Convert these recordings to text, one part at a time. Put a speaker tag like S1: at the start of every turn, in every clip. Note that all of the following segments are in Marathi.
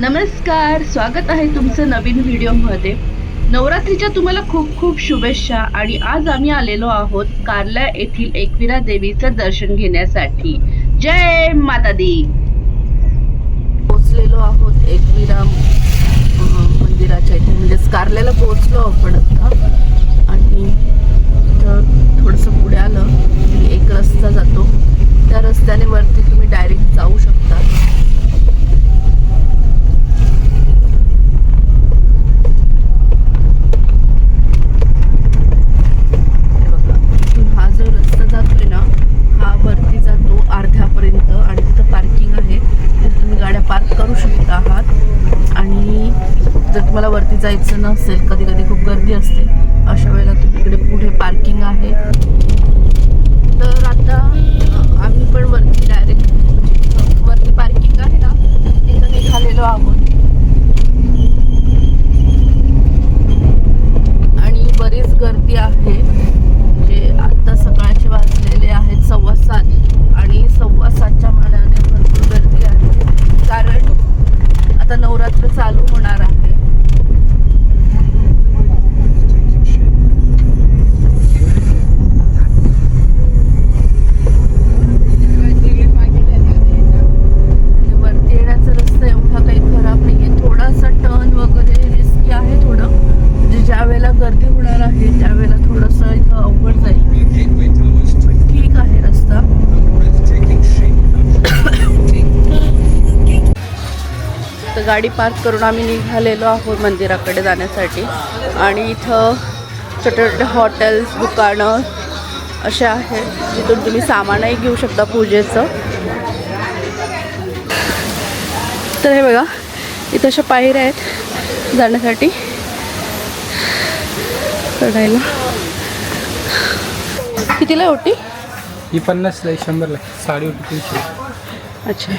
S1: नमस्कार स्वागत आहे तुमचं नवीन व्हिडिओमध्ये. नवरात्रीच्या तुम्हाला खूप खूप शुभेच्छा आणि आज आम्ही आलेलो आहोत कार्ला येथील एकविरा देवीचं दर्शन घेण्यासाठी. जय माता दी पोचलेलो आहोत एकविरा मंदिराच्या इथे. म्हणजे कार्ल्याला पोहोचलो आपण आता. आणि इथं थोडंसं पुढे आलं की एक रस्ता जातो त्या रस्त्याने वरती तुम्ही डायरेक्ट जाऊ शकता हे बघा इथून हा जो रस्ता जातोय ना हा वरती जातो अर्ध्यापर्यंत आणि तिथं पार्किंग आहे तिथे तुम्ही गाड्या करू शकता आहात. आणि जर तुम्हाला वरती जायचं नसेल कधी कधी खूप गर्दी असते अशा वेळेला तुम्ही इकडे पुढे पार्किंग आहे. तर आता आम्ही पण वरती डायरेक्ट वरती पार्किंग आहे ना तिथं निघालेलो आहोत. आणि बरीच गर्दी आहे म्हणजे आता सकाळचे वाजलेले आहेत सव्वा सात आणि सव्वा सातच्या मानाने भरपूर गर्दी आहे कारण आता नवरात्र चालू होणार आहे म्हणजे वरती येण्याचा रस्ता एवढा काही खराब नाहीये थोडासा टर्न वगैरे रिस्की आहे थोडं म्हणजे ज्या वेळेला गर्दी होणार आहे त्यावेळेला थोडंसं इथं अवघड जाईल पण ठीक आहे रस्ता तर गाडी पार्क करून आम्ही निघालेलो आहोत मंदिराकडे जाण्यासाठी. आणि इथं छोटे छोटे हॉटेल्स दुकानं असे आहेत. जिथून तुम्ही सामानही घेऊ शकता पूजेचं. तर हे बघा इथं अशा पायऱ्या आहेत जाण्यासाठी. चढायला कितीला होती
S2: ही पन्नासला आहे शंभरला. साडी होती तीनशे.
S1: अच्छा.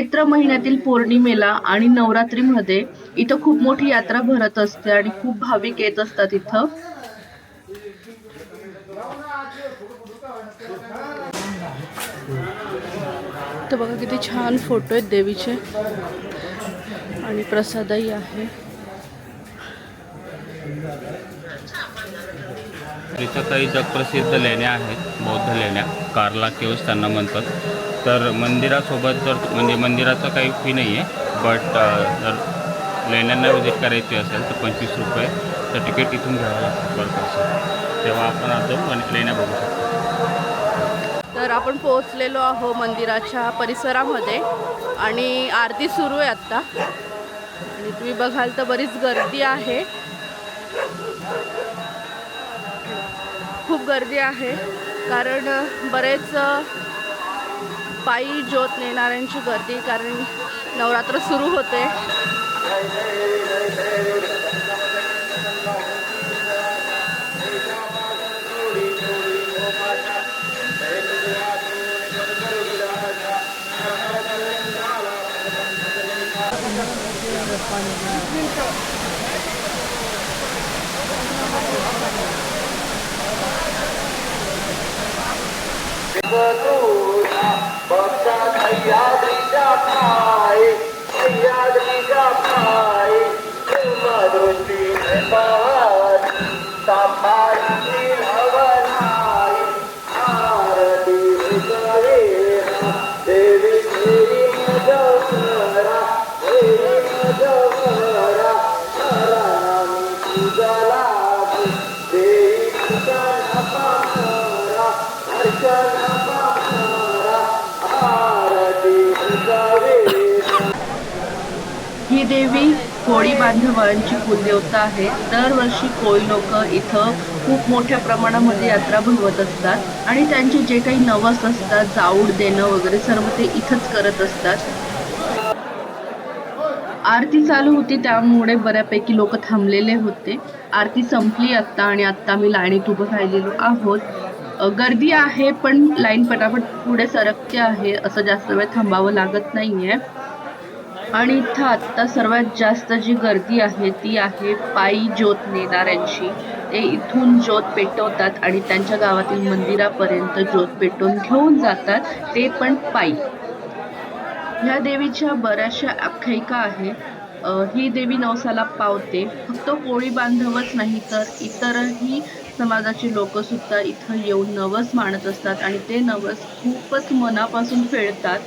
S1: चैत्र महिन्यातील पौर्णिमेला आणि नवरात्रीमध्ये इथं खूप मोठी यात्रा भरत असते आणि खूप भाविक येत असतात इथं. तर बघा किती छान फोटो आहेत देवीचे. आणि प्रसादही आहे.
S3: इथं काही जगप्रसिद्ध लेण्या आहेत बौद्ध लेण्या. कार्ला केव्स त्यांना म्हणतात. तर मंदिरासोबत जर म्हणजे मंदिराचं काही फी नाही आहे. बट जर लेण्यांना विजिट करायची असेल तर पंचवीस रुपये. तर तिकीट इथून घ्यावं लागतं पर पर्सन तेव्हा आपण आज जाऊन लेण्या बघू शकतो.
S1: तर आपण पोहोचलेलो आहो मंदिराच्या परिसरामध्ये आणि आरती सुरू आहे आत्ता. आणि तुम्ही बघाल तर बरीच गर्दी आहे. खूप गर्दी आहे. कारण बरेच पायी ज्योत नेणाऱ्यांची गर्दी कारण नवरात्र सुरू होते. ही कोळी बांधवांची कुलदेवता आहे. दरवर्षी कोळी लोक इथं खूप मोठ्या प्रमाणामध्ये यात्रा भरवत असतात आणि त्यांचे जे काही नवस असतात जाऊड देणं वगैरे सर्व ते इथंच करत असतात. आरती चालू होती त्यामुळे बऱ्यापैकी लोक थांबलेले होते. आरती संपली आत्ता आणि आत्ता मी लाईनीत उभं राहिलेलो आहोत. गर्दी आहे पण लाईन पटापट पुढे सरकते आहे असं जास्त वेळ थांबावं लागत नाहीये. आणि इथं आत्ता सर्वात जास्त जी गर्दी आहे ती आहे पायी ज्योत नेणाऱ्यांची. ते इथून ज्योत पेटवतात आणि त्यांच्या गावातील मंदिरापर्यंत ज्योत पेटवून घेऊन जातात ते पण पायी. ह्या देवीच्या बऱ्याचशा आख्यायिका आहे ही देवी नवसाला पावते. फक्त कोळी बांधवच नाही तर इतरही समाजाचे लोकसुद्धा इथं येऊन नवस मानत असतात आणि ते नवस खूपच मनापासून
S3: फेळतात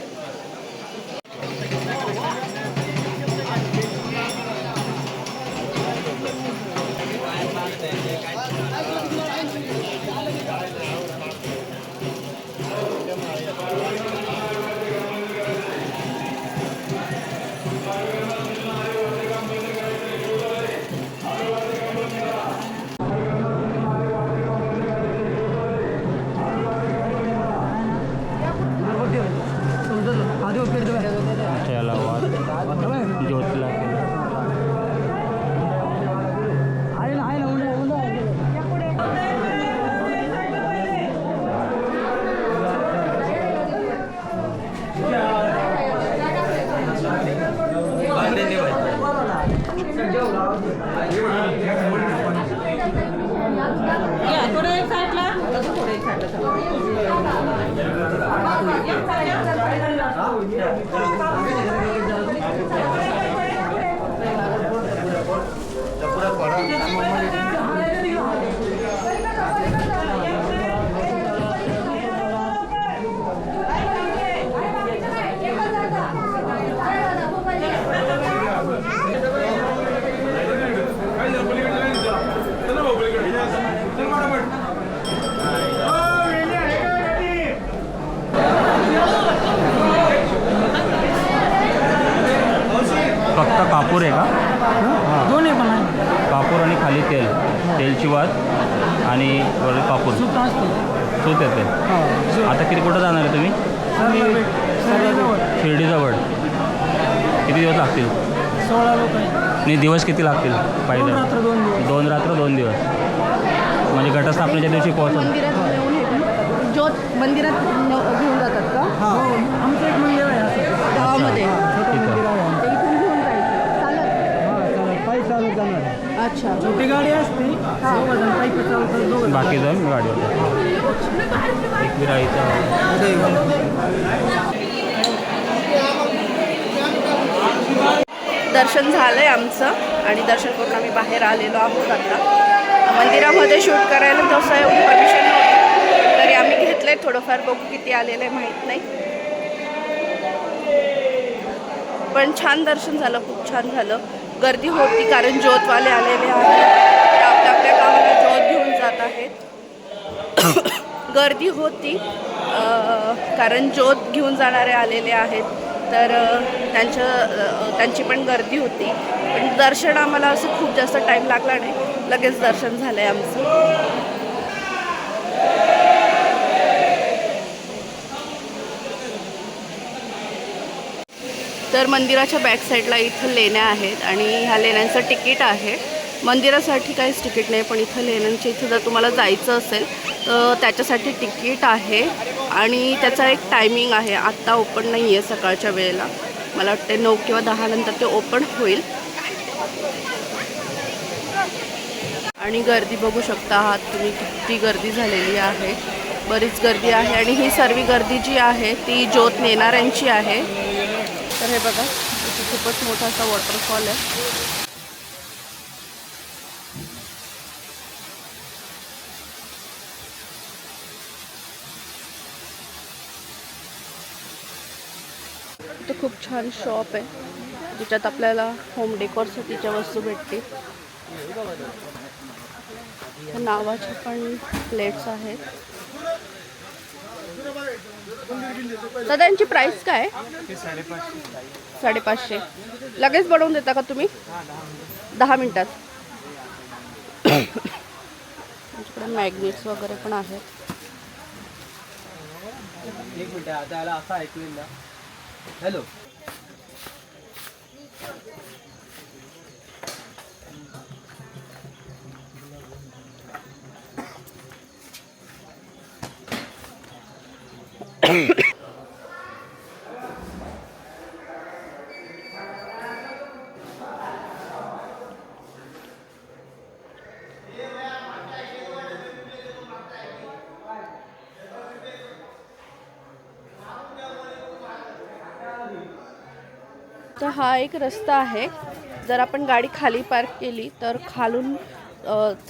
S3: आणि वर कापूर
S2: सूत असतो.
S3: सूत येते.
S2: हा
S3: आता किती कुठं जाणार आहे तुम्ही? शिर्डीजवळ. किती दिवस लागतील?
S2: सोळा लोक
S3: नाही दिवस किती लागतील?
S2: दोन
S3: पाहिजे
S2: रात्र दोन
S3: रात्र दोन दिवस. म्हणजे घटस्थापनेच्या दिवशी पोहोचून.
S1: मंदिरात नेऊन हे करतात ज्योत मंदिरात घेऊन जातात का?
S2: हा. आमचं एक मंदिर आहे
S1: गावामध्ये. इथून घेऊन जायचं. चालत
S2: हा चालत पायी चालत जाणार आहे.
S1: अच्छा.
S2: छोटी गाडी असते.
S3: बाकी जण गाडीवर एक
S1: दर्शन झालंय आमचं आणि दर्शन करून आम्ही बाहेर आलेलो आहोत आता. मंदिरामध्ये शूट करायला तसं एवढी परमिशन नव्हती. तरी आम्ही घेतलंय थोडंफार बघू किती आलेलं आहे माहीत नाही. पण छान दर्शन झालं खूप छान झालं. गर्दी होती कारण ज्योतवाले आलेले आहेत. ते आपल्या आपल्या गावाला ज्योत घेऊन जात आहेत. गर्दी होती कारण ज्योत घेऊन जाणारे आलेले आहेत. तर त्यांच्या त्यांची पण गर्दी होती. पण दर्शन आम्हाला असं खूप जास्त टाईम लागला नाही. लगेच दर्शन झालं आहे आमचं. तर मंदिराच्या बॅक साईडला इथं लेण्या आहेत आणि ह्या लेण्यांचं तिकीट आहे. मंदिरासाठी काहीच तिकीट नाही पण इथं लेण्यांच्या इथं जर तुम्हाला जायचं असेल तर त्याच्यासाठी तिकीट आहे. आणि त्याचा एक टायमिंग आहे आत्ता ओपन नाही आहे सकाळच्या वेळेला. मला वाटते नऊ किंवा दहा नंतर ते ओपन होईल. आणि गर्दी बघू शकता आहात तुम्ही किती गर्दी झालेली आहे. बरीच गर्दी आहे आणि ही सर्व गर्दी जी आहे ती ज्योत नेणाऱ्यांची आहे. तर हे बघा इथे खूपच मोठा असा वॉटरफॉल आहे. इथे खूप छान शॉप आहे ज्याच्यात आपल्याला होम डेकोरसाठीच्या वस्तू भेटतील. नावाच्या पण प्लेट्स आहेत. दादा यांची प्राइस काय? साडेपाचशे. लगेच बनवून देता का तुम्ही? दहा मिनिटात. तुमच्याकडे मॅग्नेट्स वगैरे पण आहेत.
S2: एक मिनिट आता असं ऐकून हॅलो
S1: तर हा एक रस्ता आहे. जर आपण गाडी खाली पार्क केली तर खालून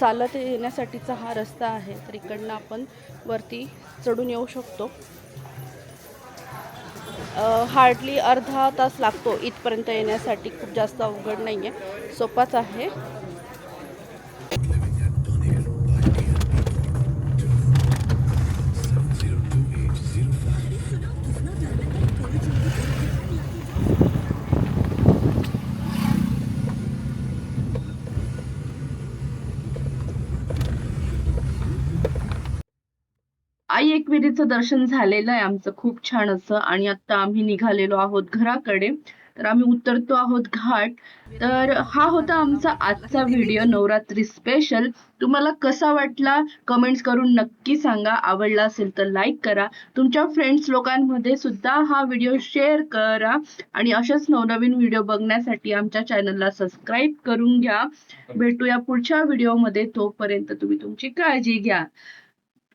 S1: चालत येण्यासाठीचा हा रस्ता आहे. तर इकडनं आपण वरती चढून येऊ शकतो. हार्डली अर्धा तास लागतो इथपर्यंत येण्यासाठी. खूप जास्त अवघड नाही आहे सोपाच आहे. आई दर्शन झालेलं आहे आमचं. खूप छान असं. आणि आता आम्ही निघालेलो आहोत घराकडे. तर आम्ही उतरतो आहोत घाट. तर हा होता आमचा आजचा व्हिडिओ नवरात्री स्पेशल तुम्हाला कसा वाटला? कमेंट्स करून नक्की सांगा. आवडला असेल तर लाईक करा. तुमच्या फ्रेंड्स लोकांमध्ये सुद्धा हा व्हिडिओ शेअर करा. आणि अशाच नवनवीन व्हिडिओ बघण्यासाठी आमच्या चॅनलला सबस्क्राईब करून घ्या. भेटूया पुढच्या व्हिडिओमध्ये. तोपर्यंत तुम्ही तुमची काळजी घ्या.